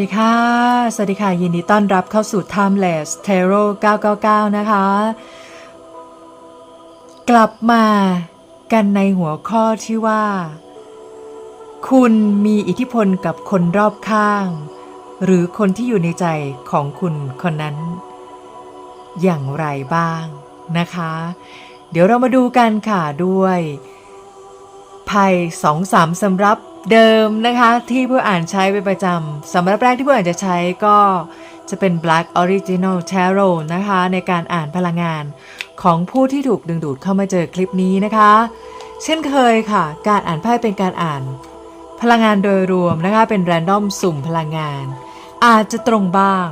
ดีค่ะ สวัสดีค่ะ ยินดีต้อนรับเข้าสู่ Timeless Tarot 999 นะคะ กลับมากันในหัวข้อที่ว่า คุณมีอิทธิพลกับคนรอบข้าง หรือคนที่อยู่ในใจของคุณคนนั้น อย่างไรบ้างนะคะ เดี๋ยวเรามาดูกันค่ะด้วยไพ่สองสามสำรับ เดิมนะคะที่ผู้อ่านใช้เป็นประจำสำหรับแรกที่ผู้อ่านจะใช้ก็จะเป็น Black Original Tarot นะคะ ในการอ่านพลังงานของผู้ที่ถูกดึงดูดเข้ามาเจอคลิปนี้นะคะ เช่นเคยค่ะ การอ่านไพ่เป็นการอ่าน พลังงานโดยรวมนะคะ เป็นแรนดอมสุ่มพลังงาน อาจจะตรงบ้าง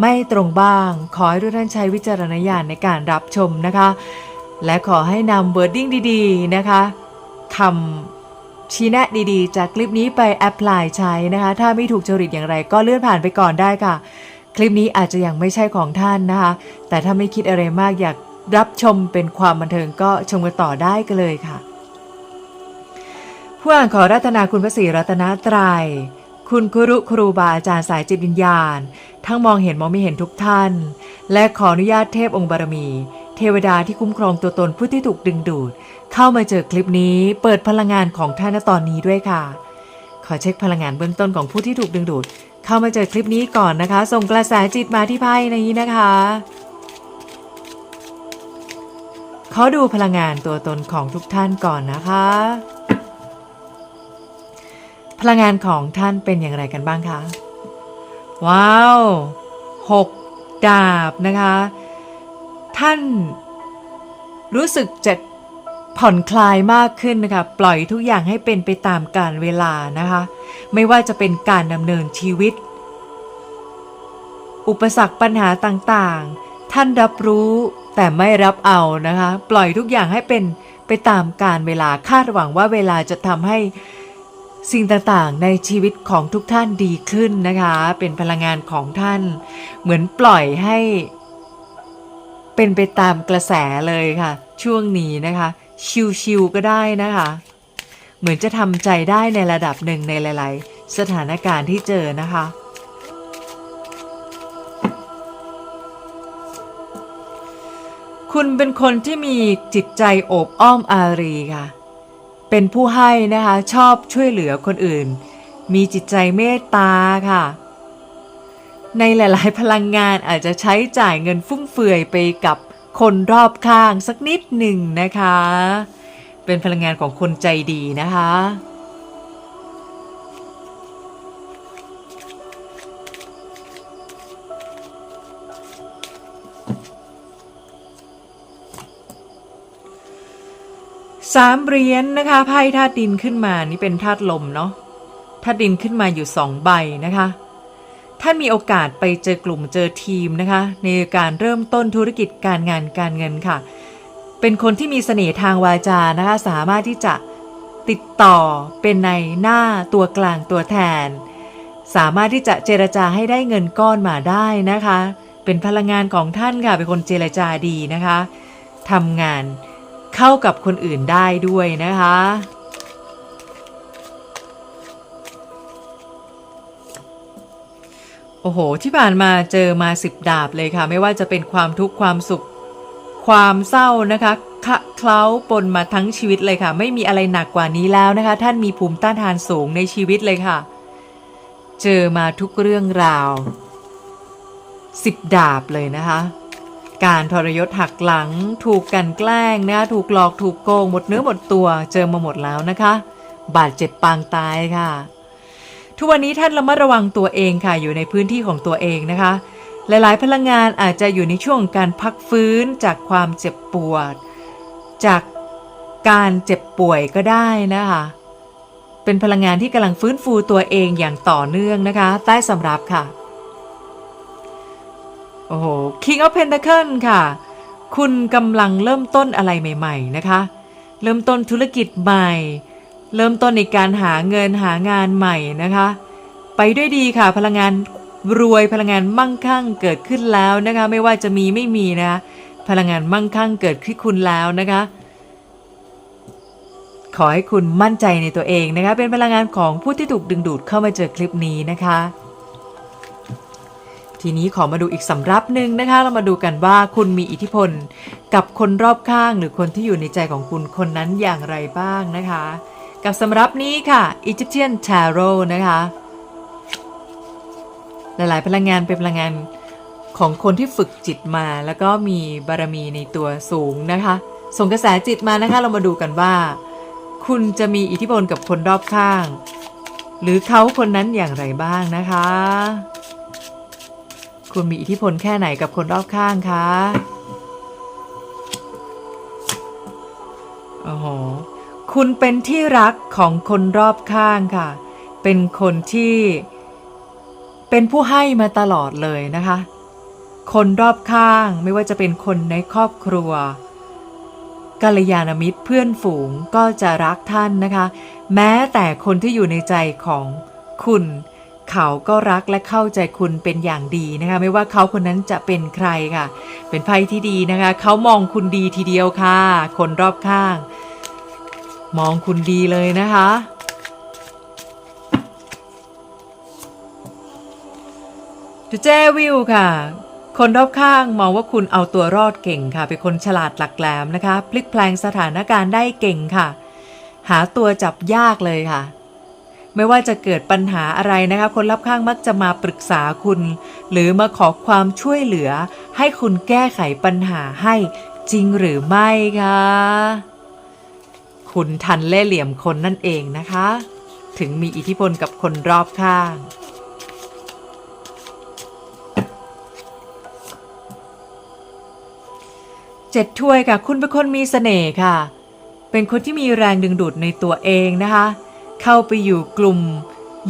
ไม่ตรงบ้าง ขอให้ทุกท่านใช้วิจารณญาณในการรับชมนะคะ และขอให้นำเ o อร์ดิ้งดี ๆ นะคะคำ ชี้แนะดีๆ จากคลิปนี้ไปแอพพลายใช้นะคะ ถ้าไม่ถูกจริตอย่างไรก็เลื่อนผ่านไปก่อนได้ค่ะ คลิปนี้อาจจะยังไม่ใช่ของท่านนะคะ แต่ถ้าไม่คิดอะไรมากอยากรับชมเป็นความบันเทิงก็ชมกันต่อได้กันเลยค่ะ ผู้อ่านขอรัตนาคุณพระศรีรัตนตรยัย คุณครุครูบาอาจารย์สายจิตวิญญาณ ทั้งมองเห็นมองไม่เห็นทุกท่าน และขออนุญาตเทพองค์บารมี เทวดาที่คุ้มครองตัวตนผู้ที่ถูกดึงดูด เข้ามาเจอคลิปนี้เปิดพลังงานของท่านตอนนี้ด้วยค่ะ ขอเช็คพลังงานเบื้องต้นของผู้ที่ถูกดึงดูด เข้ามาเจอคลิปนี้ก่อนนะคะ ส่งกระแสจิตมาที่ไพ่ในนี้นะคะขอดูพลังงานตัวตนของทุกท่านก่อนนะคะ พลังงานของท่านเป็นอย่างไรกันบ้างคะ ว้าวหกดาบนะคะ ท่าน รู้สึกจะผ่อนคลายมากขึ้นนะคะ ปล่อยทุกอย่างให้เป็นไปตามกาลเวลานะคะ ไม่ว่าจะเป็นการดำเนินชีวิต อุปสรรคปัญหาต่างๆ ท่านรับรู้แต่ไม่รับเอานะคะ ปล่อยทุกอย่างให้เป็นไปตามกาลเวลาคาดหวังว่าเวลาจะทำให้สิ่งต่างๆ ในชีวิตของทุกท่านดีขึ้นนะคะ เป็นพลังงานของท่าน เหมือนปล่อยให้ เป็นไปตามกระแสเลยค่ะ ช่วงนี้นะคะ ชิวๆก็ได้นะคะ เหมือนจะทำใจได้ในระดับหนึ่งในหลาย ๆ สถานการณ์ที่เจอนะคะ คุณเป็นคนที่มีจิตใจโอบอ้อมอารีค่ะ เป็นผู้ให้นะคะชอบช่วยเหลือคนอื่น มีจิตใจเมตตาค่ะ ในหลาย ๆ พลังงานอาจจะใช้จ่ายเงินฟุ่มเฟือยไปกับคนรอบข้างสักนิดหนึ่งนะคะ เป็นพลังงานของคนใจดีนะคะ สามเหรียญนนะคะไพ่ธาตุดินขึ้นมานี่เป็นธาตุลมเนาะธาตุดินขึ้นมาอยู่สองใบนะคะ ท่านมีโอกาสไปเจอกลุ่มเจอทีมนะคะ ในการเริ่มต้นธุรกิจการงานการเงินค่ะ เป็นคนที่มีเสน่ห์ทางวาจานะคะ สามารถที่จะติดต่อเป็นในหน้าตัวกลางตัวแทน สามารถที่จะเจรจาให้ได้เงินก้อนมาได้นะคะ เป็นพลังงานของท่านค่ะ เป็นคนเจรจาดีนะคะทำงานเข้ากับคนอื่นได้ด้วยนะคะ โอ้โห ที่ผ่านมาเจอมาสิบดาบเลยค่ะ ไม่ว่าจะเป็นความทุกข์ความสุข ความเศร้านะคะคะเคล้าปนมาทั้งชีวิตเลยค่ะ ไม่มีอะไรหนักกว่านี้แล้วนะคะ ท่านมีภูมิต้านทานสูงในชีวิตเลยค่ะ เจอมาทุกเรื่องราวสิบดาบเลยนะคะ การทรยศหักหลัง ถูกกันแกล้งนะคะถูกหลอกถูกโกงหมดเนื้อหมดตัว เจอมาหมดแล้วนะคะ บาดเจ็บปางตายค่ะ ทุกวันนี้ท่านระมัดระวังตัวเองค่ะอยู่ในพื้นที่ของตัวเองนะคะ หลายๆ พลังงานอาจจะอยู่ในช่วงการพักฟื้นจากความเจ็บปวด จากการเจ็บป่วยก็ได้นะคะ เป็นพลังงานที่กำลังฟื้นฟูตัวเองอย่างต่อเนื่องนะคะ ใต้สำรับค่ะ โอ้โห King of Pentacle ค่ะ คุณกำลังเริ่มต้นอะไรใหม่ ๆ นะคะ เริ่มต้นธุรกิจใหม่ เริ่มต้นในการหาเงินหางานใหม่นะคะ ไปด้วยดีค่ะ พลังงานรวยพลังงานมั่งคั่งเกิดขึ้นแล้วนะคะ ไม่ว่าจะมีไม่มีนะคะพลังงานมั่งคั่งเกิดขึ้นคุณแล้วนะคะ ขอให้คุณมั่นใจในตัวเองนะคะ เป็นพลังงานของผู้ที่ถูกดึงดูดเข้ามาเจอคลิปนี้นะคะ ทีนี้ขอมาดูอีกสำรับหนึ่งนะคะ เรามาดูกันว่าคุณมีอิทธิพลกับคนรอบข้างหรือคนที่อยู่ในใจของคุณคนนั้นอย่างไรบ้างนะคะ กับสำรับนี้ค่ะ Egyptian Tarot นะคะ หลาย ๆ พลังงานเป็นพลังงานของคนที่ฝึกจิตมา แล้วก็มีบารมีในตัวสูงนะคะ ส่งกระแสจิตมานะคะ เรามาดูกันว่า คุณจะมีอิทธิพลกับคนรอบข้าง หรือเขาคนนั้นอย่างไรบ้างนะคะ คุณมีอิทธิพลแค่ไหนกับคนรอบข้างคะโอ้โห คุณเป็นที่รักของคนรอบข้างค่ะ เป็นคนที่เป็นผู้ให้มาตลอดเลยนะคะ คนรอบข้างไม่ว่าจะเป็นคนในครอบครัวกัลยาณมิตรเพื่อนฝูงก็จะรักท่านนะคะ แม้แต่คนที่อยู่ในใจของคุณ เขาก็รักและเข้าใจคุณเป็นอย่างดีนะคะ ไม่ว่าเขาคนนั้นจะเป็นใครค่ะ เป็นไพ่ที่ดีนะคะ เขามองคุณดีทีเดียวค่ะ คนรอบข้าง มองคุณดีเลยนะคะดูเจวิวค่ะ คนรอบข้างมองว่าคุณเอาตัวรอดเก่งค่ะ เป็นคนฉลาดหลักแหลมนะคะ พลิกแปลงสถานการณ์ได้เก่งค่ะ หาตัวจับยากเลยค่ะ ไม่ว่าจะเกิดปัญหาอะไรนะคะ คนรอบข้างมักจะมาปรึกษาคุณ หรือมาขอความช่วยเหลือ ให้คุณแก้ไขปัญหาให้จริงหรือไม่คะ คุณทันเล่เหลี่ยมคนนั่นเองนะคะ ถึงมีอิทธิพลกับคนรอบข้าง เจ็ดถ้วยค่ะ คุณเป็นคนมีเสน่ห์ค่ะ เป็นคนที่มีแรงดึงดูดในตัวเองนะคะ เข้าไปอยู่กลุ่ม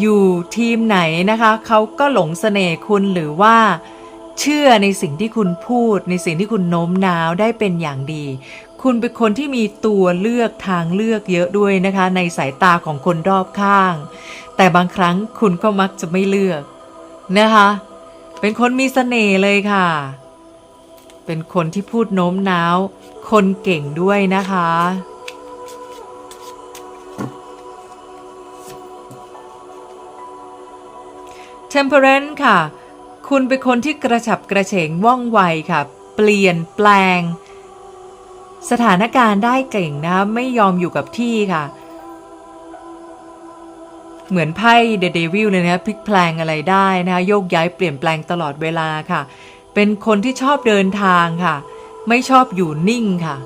อยู่ทีมไหนนะคะ เขาก็หลงเสน่ห์คุณหรือว่าเชื่อในสิ่งที่คุณพูดในสิ่งที่คุณโน้มน้าวได้เป็นอย่างดี คุณเป็นคนที่มีตัวเลือกทางเลือกเยอะด้วยนะคะ ในสายตาของคนรอบข้าง แต่บางครั้งคุณก็มักจะไม่เลือกนะคะ เป็นคนมีเสน่ห์เลยค่ะ เป็นคนที่พูดโน้มน้าว คนเก่งด้วยนะคะ Temperance ค่ะ คุณเป็นคนที่กระฉับกระเฉงว่องไวค่ะ เปลี่ยนแปลง สถานการณ์ได้เก่งนะไม่ยอมอยู่กับที่ค่ะ เหมือนไพ่เด e วิลเลยนะพลิกแปลงอะไรได้นะคะโยกย้ายเปลี่ยนแปลงตลอดเวลาค่ะ เป็นคนที่ชอบเดินทางค่ะ ไม่ชอบอยู่นิ่งค่ะ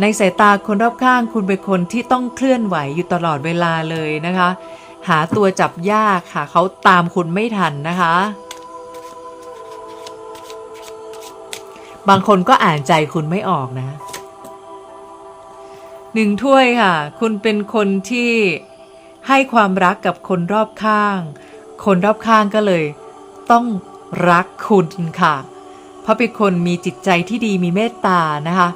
ในสายตาคนรอบข้างคุณเป็นคนที่ต้องเคลื่อนไหวอยู่ตลอดเวลาเลยนะคะ หาตัวจับยากค่ะเขาตามคุณไม่ทันนะคะ บางคนก็อ่านใจคุณไม่ออกนะหนึ่งถ้วยค่ะ คุณเป็นคนที่ให้ความรักกับคนรอบข้าง คนรอบข้างก็เลย ต้องรักคุณค่ะ เพราะเป็นคนมีจิตใจที่ดีมีเมตตานะคะ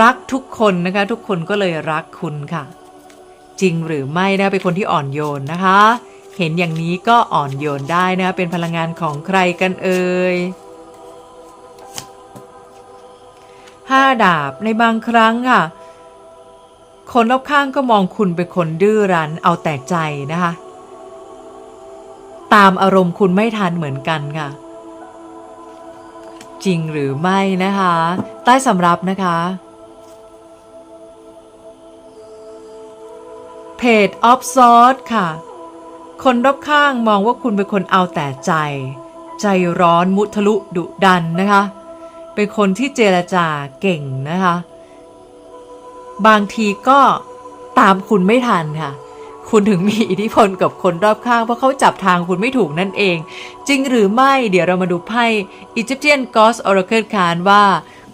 รักทุกคนนะคะ ทุกคนก็เลยรักคุณค่ะ จริงหรือไม่นะเป็นคนที่อ่อนโยนนะคะ เห็นอย่างนี้ก็อ่อนโยนได้นะ เป็นพลังงานของใครกันเอ่ย ห้าดาบในบางครั้งค่ะ คนรอบข้างก็มองคุณเป็นคนดื้อรั้นเอาแต่ใจนะคะ ตามอารมณ์คุณไม่ทันเหมือนกันค่ะ จริงหรือไม่นะคะ ใต้สำรับนะคะ เพจออฟซอร์ค่ะ คนรอบข้างมองว่าคุณเป็นคนเอาแต่ใจ ใจร้อนมุทะลุดุดันนะคะ เป็นคนที่เจรจาเก่งนะคะ บางทีก็ตามคุณไม่ทันค่ะ คุณถึงมีอิทธิพลกับคนรอบข้าง เพราะเขาจับทางคุณไม่ถูกนั่นเอง จริงหรือไม่เดี๋ยวเรามาดูไพ่ Egyptian Ghost Oracle Card ว่า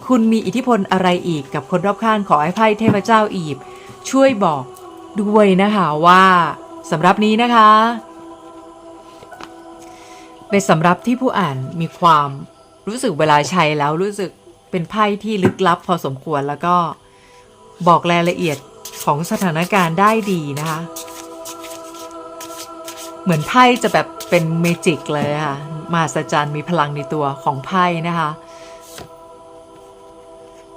คุณมีอิทธิพลอะไรอีกกับคนรอบข้างขอให้ไพ่เทพเจ้าอียิปต์ช่วยบอกด้วยนะคะว่าสำหรับนี้นะคะ เป็นสำหรับที่ผู้อ่านมีความ รู้สึกเวลาใช้แล้วรู้สึกเป็นไพ่ที่ลึกลับพอสมควรแล้วก็บอกรายละเอียดของสถานการณ์ได้ดีนะคะ เหมือนไพ่จะแบบเป็นเมจิกเลยค่ะมหัศจรรย์มีพลังในตัวของไพ่นะคะ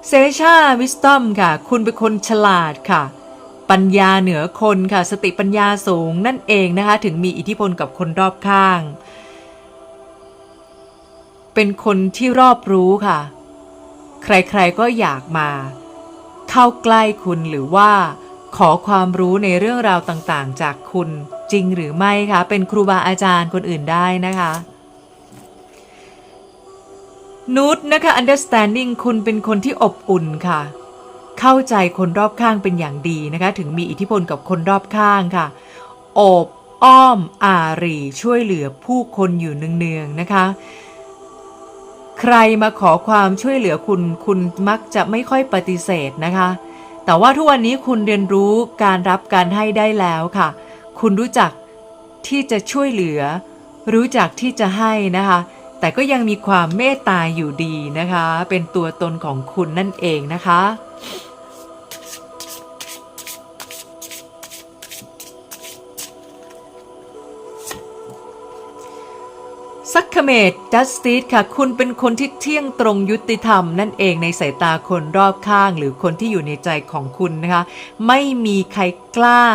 เซชาวิสตอมค่ะ คุณเป็นคนฉลาดค่ะ ปัญญาเหนือคนค่ะ สติปัญญาสูงนั่นเองนะคะ ถึงมีอิทธิพลกับคนรอบข้าง เป็นคนที่รอบรู้ค่ะ ใครๆก็อยากมา เข้าใกล้คุณหรือว่า ขอความรู้ในเรื่องราวต่างๆ จากคุณจริงหรือไม่คะเป็นครูบาอาจารย์คนอื่นได้นะคะนูตนะคะ understanding คุณเป็นคนที่อบอุ่นค่ะ เข้าใจคนรอบข้างเป็นอย่างดีนะคะ ถึงมีอิทธิพลกับคนรอบข้างค่ะ โอบอ้อมอารีช่วยเหลือผู้คนอยู่เนืองๆนะคะ ใครมาขอความช่วยเหลือคุณ คุณมักจะไม่ค่อยปฏิเสธนะคะ แต่ว่าทุกวันนี้คุณเรียนรู้การรับการให้ได้แล้วค่ะ คุณรู้จักที่จะช่วยเหลือ รู้จักที่จะให้นะคะ แต่ก็ยังมีความเมตตาอยู่ดีนะคะ เป็นตัวตนของคุณนั่นเองนะคะ ซักคเมดจัสติสค่ะ คุณเป็นคนที่เที่ยงตรงยุติธรรม นั่นเองในสายตาคนรอบข้าง หรือคนที่อยู่ในใจของคุณนะคะ ไม่มีใครกล้า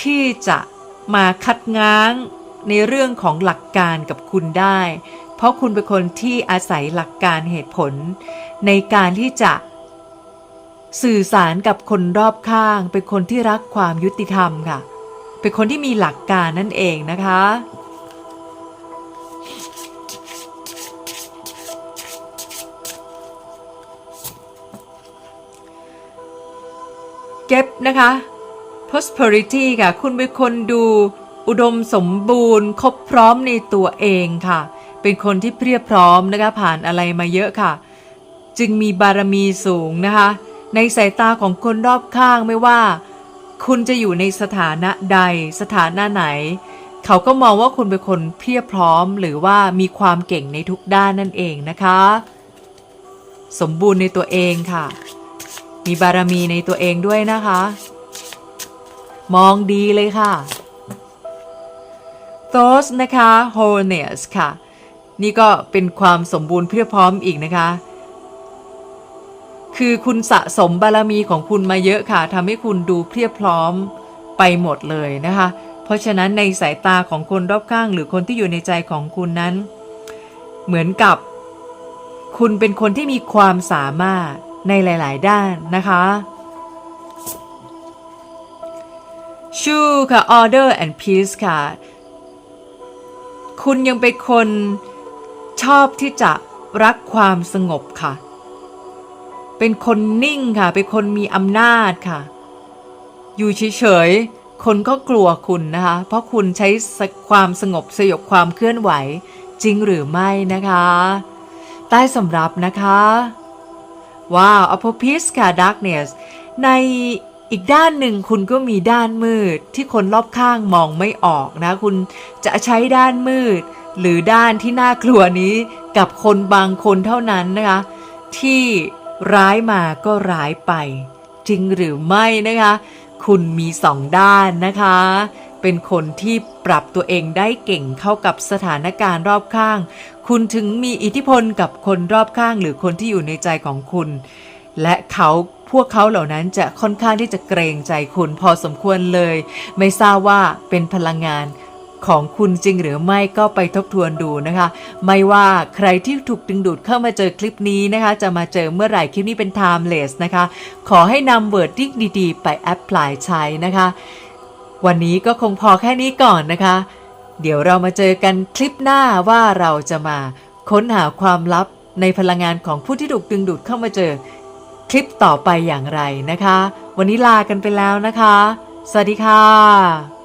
ที่จะมาคัดง้างในเรื่องของหลักการกับคุณได้ เพราะคุณเป็นคนที่อาศัยหลักการเหตุผล ในการที่จะสื่อสารกับคนรอบข้าง เป็นคนที่รักความยุติธรรมค่ะ เป็นคนที่มีหลักการนั่นเองนะคะ นะคะ prosperity ค่ะ คุณเป็นคนดูอุดมสมบูรณ์ ครบพร้อมในตัวเองค่ะ เป็นคนที่เพียบพร้อมนะคะ ผ่านอะไรมาเยอะค่ะ จึงมีบารมีสูงนะคะ ในสายตาของคนรอบข้างไม่ว่า คุณจะอยู่ในสถานะใด สถานะไหน เขาก็มองว่าคุณเป็นคนเพียบพร้อม หรือว่ามีความเก่งในทุกด้านนั่นเองนะคะ สมบูรณ์ในตัวเองค่ะ มีบารมีในตัวเองด้วยนะคะ มองดีเลยค่ะ those นะคะ wholeness ค่ะ นี่ก็เป็นความสมบูรณ์เพียบพร้อมอีกนะคะ คือคุณสะสมบารมีของคุณมาเยอะค่ะทำให้คุณดูเพียบพร้อมไปหมดเลยนะคะ เพราะฉะนั้นในสายตาของคนรอบข้าง หรือคนที่อยู่ในใจของคุณนั้น เหมือนกับ คุณเป็นคนที่มีความสามารถ ในหลาย ๆ ด้านนะคะชูค่ะ order and peace ค่ะ คุณยังเป็นคนชอบที่จะรักความสงบค่ะ เป็นคนนิ่งค่ะ เป็นคนมีอำนาจค่ะ อยู่เฉยๆ คนก็กลัวคุณนะคะ เพราะคุณใช้ความสงบสยบความเคลื่อนไหวจริงหรือไม่นะคะ ใต้สำรับนะคะ ว้าว a p o p i s ค่ะ darkness ในอีกด้านหนึ่งคุณก็มีด้านมืดที่คนรอบข้างมองไม่ออกนะ คุณจะใช้ด้านมืด หรือด้านที่น่ากลัวนี้กับคนบางคนเท่านั้นนะคะ ที่ร้ายมาก็ร้ายไป จริงหรือไม่นะคะ คุณมีสองด้านนะคะ เป็นคนที่ปรับตัวเองได้เก่งเข้ากับสถานการณ์รอบข้าง คุณถึงมีอิทธิพลกับคนรอบข้างหรือคนที่อยู่ในใจของคุณ และเขาพวกเขาเหล่านั้นจะค่อนข้างที่จะเกรงใจคุณพอสมควรเลย ไม่ทราบว่าเป็นพลังงานของคุณจริงหรือไม่ก็ไปทบทวนดูนะคะ ไม่ว่าใครที่ถูกดึงดูดเข้ามาเจอคลิปนี้นะคะ จะมาเจอเมื่อไหร่คลิปนี้เป็น timeless นะคะ ขอให้นำเวิร์ดดิ้งดีๆ ไปแอพพลายใช้นะคะ วันนี้ก็คงพอแค่นี้ก่อนนะคะ เดี๋ยวเรามาเจอกันคลิปหน้าว่าเราจะมาค้นหาความลับในพลังงานของผู้ที่ถูกดึงดูดเข้ามาเจอคลิปต่อไปอย่างไรนะคะ วันนี้ลากันไปแล้วนะคะ สวัสดีค่ะ